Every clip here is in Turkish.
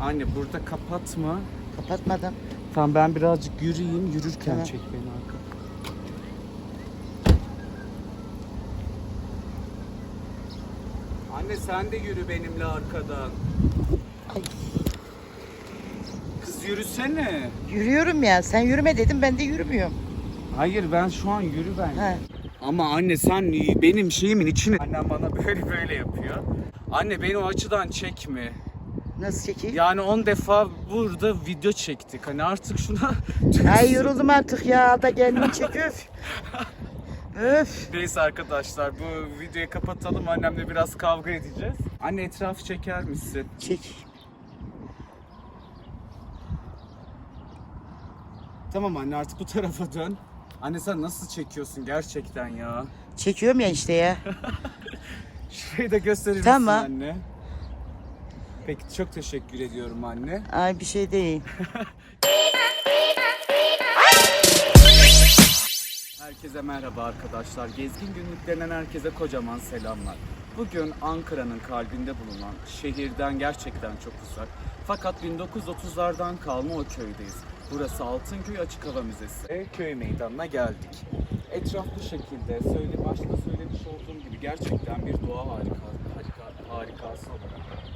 Anne burada kapatma. Kapatmadım. Tamam ben birazcık yürüyeyim. Yürürken Tamam. çek beni arka. Anne sen de yürü benimle arkadan. Ay, Kız yürüsene. yürüyorum ya. Sen yürüme dedim ben de yürümüyorum. Hayır ben şu an yürü ben. Ha. Ama anne sen benim şeyimin içine... Annem bana böyle böyle yapıyor. Anne beni o açıdan çekme. Nasıl çekeyim? Yani 10 defa burada video çektik. Hani artık şuna... Ay yoruldum artık ya. Da kendini çek öf. Öf. Neyse arkadaşlar bu videoyu kapatalım. Annemle biraz kavga edeceğiz. Anne etrafı çeker misin? Çek. Tamam anne artık bu tarafa dön. Anne sen nasıl çekiyorsun gerçekten ya? Çekiyorum ya işte ya. Şurayı da gösterir Tamam. misin anne? Peki çok teşekkür ediyorum anne. Ay bir şey değil. Herkese merhaba arkadaşlar. Gezgin günlüklerinden herkese kocaman selamlar. Bugün Ankara'nın kalbinde bulunan şehirden gerçekten çok uzak. Fakat 1930'lardan kalma o köydeyiz. Burası Altınköy Açık Hava Müzesi. Ve köy meydanına geldik. Etraf bu şekilde. Söyle, başta söylemiş olduğum gibi gerçekten bir doğa harika, harika, harikası olarak.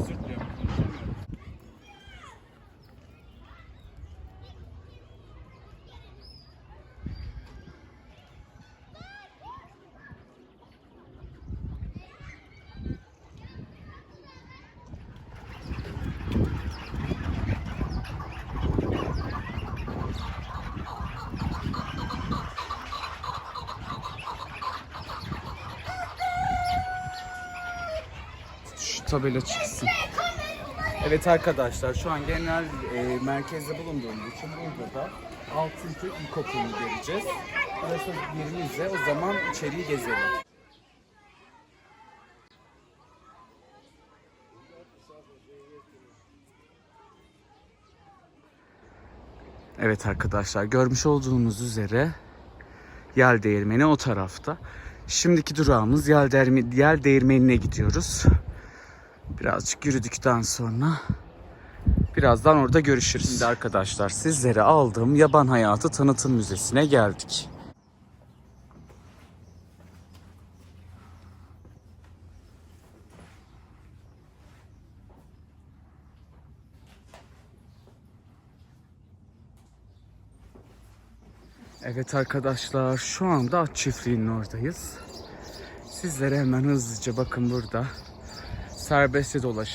tabela çıksın. Evet arkadaşlar şu an genel e, merkezde bulunduğumuz için burada da Altınköy İlkokulu'nu göreceğiz. Burası yerimizde o zaman içeriği gezelim. Evet arkadaşlar görmüş olduğunuz üzere yel değirmeni o tarafta. Şimdiki durağımız yel, değirme, yel değirmenine gidiyoruz. Birazcık yürüdükten sonra birazdan orada görüşürüz. Şimdi arkadaşlar sizlere aldığım Yaban Hayatı Tanıtım Müzesi'ne geldik. Evet arkadaşlar şu anda at çiftliğinin oradayız. Sizlere hemen hızlıca bakın burada serbestçe dolaşan